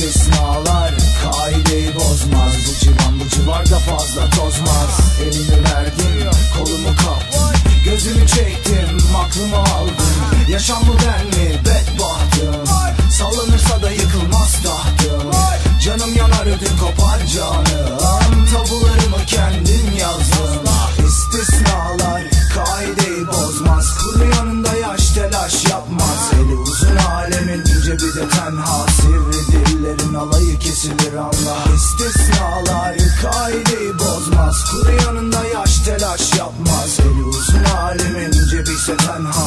istisnalar Kaideyi bozmaz. Bu civan bu civarda fazla tozmaz. Elimi verdim kolumu kaptım Gözümü çektim aklımı aldım. Yaşam bu ben mi? Bedbahtım. Sallanırsa da yıkılmaz tahtım. Canım yanar ödüm kopar canım. Tabularımı kendim yazdım. İstisnalar kaideyi bozmaz. Kılı yanında yaş telaş yapmaz. Eli uzun alemin ince de tenha alayı kesilir anla İstisnalar kaideyi bozmaz. Kuru yanında yaş telaş yapmaz. Eli uzun alemin cebi ise tenha